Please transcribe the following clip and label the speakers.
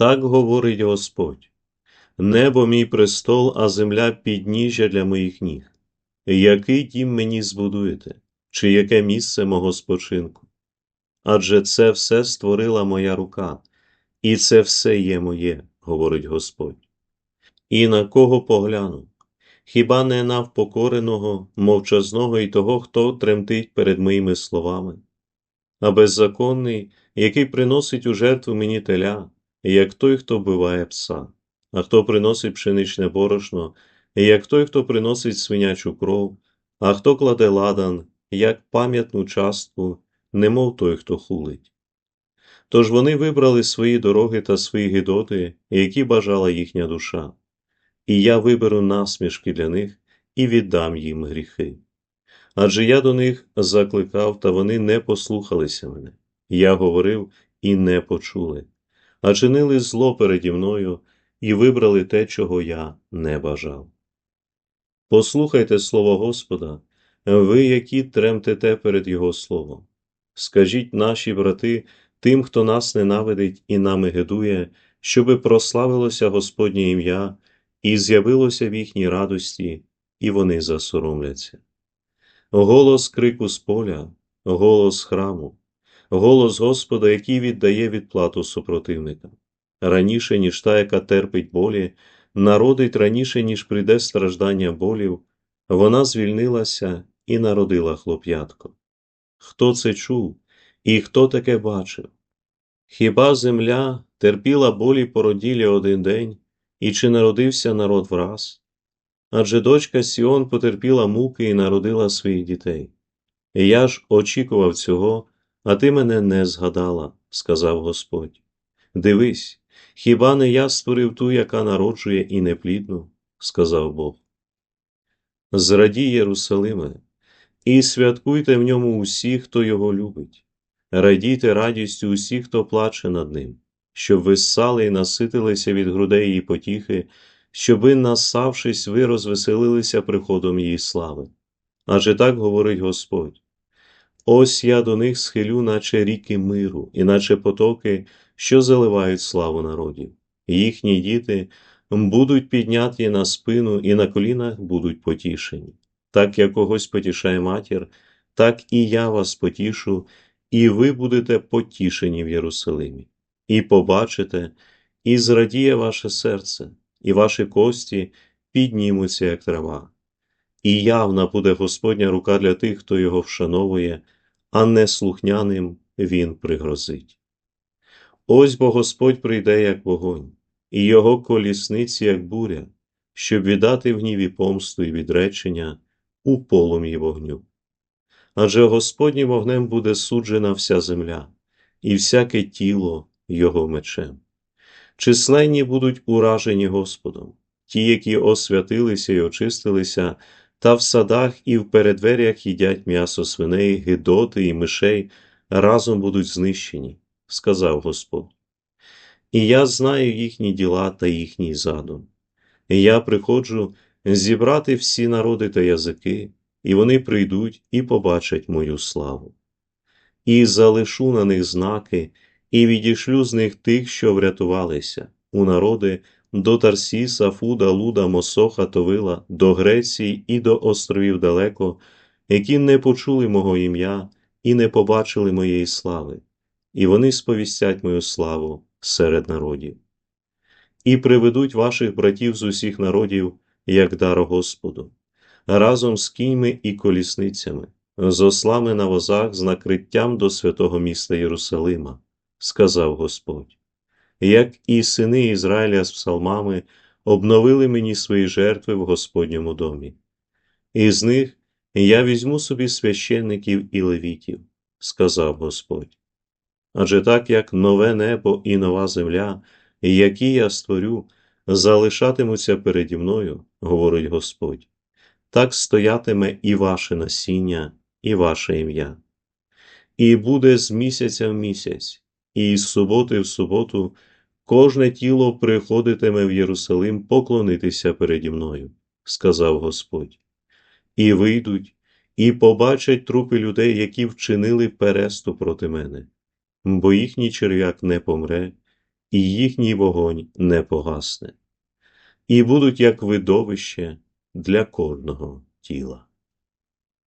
Speaker 1: Так говорить Господь. Небо мій престол, а земля підніжжя для моїх ніг. Який дім мені збудуєте, чи яке місце мого спочинку? Адже це все створила моя рука, і це все є моє, говорить Господь. І на кого погляну? Хіба не на впокореного, мовчазного і того, хто тремтить перед моїми словами? А беззаконний, який приносить у жертву мені теля, як той, хто вбиває пса, а хто приносить пшеничне борошно, як той, хто приносить свинячу кров, а хто кладе ладан, як пам'ятну частку, немов той, хто хулить. Тож вони вибрали свої дороги та свої гидоти, які бажала їхня душа, і я виберу насмішки для них і віддам їм гріхи. Адже я до них закликав, та вони не послухалися мене. Я говорив і не почули, а чинили зло переді мною і вибрали те, чого я не бажав. Послухайте слово Господа, ви, які тремтете перед Його словом. Скажіть наші брати тим, хто нас ненавидить і нами гидує, щоби прославилося Господнє ім'я і з'явилося в їхній радості, і вони засоромляться. Голос крику з поля, голос храму, голос Господа, який віддає відплату супротивникам. Раніше, ніж та, яка терпить болі, народить раніше, ніж прийде страждання болів, вона звільнилася і народила хлоп'ятко. Хто це чув і хто таке бачив? Хіба земля терпіла болі породілі один день, і чи народився народ враз? Адже дочка Сіон потерпіла муки і народила своїх дітей. І я ж очікував цього, а ти мене не згадала, сказав Господь. Дивись, хіба не я створив ту, яка народжує і неплідну, сказав Бог. Зрадій Єрусалиме, і святкуйте в ньому усі, хто його любить, радійте радістю усі, хто плаче над ним, щоб ви ссали і наситилися від грудей її потіхи, щоби, насавшись, ви розвеселилися приходом її слави. Адже так говорить Господь. Ось я до них схилю, наче ріки миру, і наче потоки, що заливають славу народів. Їхні діти будуть підняті на спину і на колінах будуть потішені. Так як когось потішає матір, так і я вас потішу, і ви будете потішені в Єрусалимі, і побачите, і зрадіє ваше серце, і ваші кості піднімуться, як трава. І явна буде Господня рука для тих, хто його вшановує, а не слухняним він пригрозить. Ось бо Господь прийде, як вогонь, і його колісниці, як буря, щоб віддати в гніві помсту і відречення у полум'ї вогню. Адже Господнім вогнем буде суджена вся земля, і всяке тіло Його мечем. Численні будуть уражені Господом, ті, які освятилися і очистилися, та в садах і в передверях їдять м'ясо свиней, гидоти і мишей, разом будуть знищені, сказав Господь. І я знаю їхні діла та їхній задум. І я приходжу зібрати всі народи та язики, і вони прийдуть і побачать мою славу. І залишу на них знаки, і відішлю з них тих, що врятувалися, у народи до Тарсіса, Фуда, Луда, Мосоха, Товила, до Греції і до островів далеко, які не почули мого ім'я і не побачили моєї слави, і вони сповістять мою славу серед народів. І приведуть ваших братів з усіх народів, як дар Господу, разом з кіньми і колісницями, з ослами на возах, з накриттям до святого міста Єрусалима, сказав Господь. Як і сини Ізраїля з псалмами обновили мені свої жертви в Господньому домі. Із них я візьму собі священників і левітів, сказав Господь. Адже так як нове небо і нова земля, які я створю, залишатимуться переді мною, говорить Господь, так стоятиме і ваше насіння, і ваше ім'я. І буде з місяця в місяць, і з суботи в суботу кожне тіло приходитиме в Єрусалим поклонитися переді мною, сказав Господь. І вийдуть, і побачать трупи людей, які вчинили переступ проти мене, бо їхній черв'як не помре, і їхній вогонь не погасне, і будуть як видовище для кожного тіла.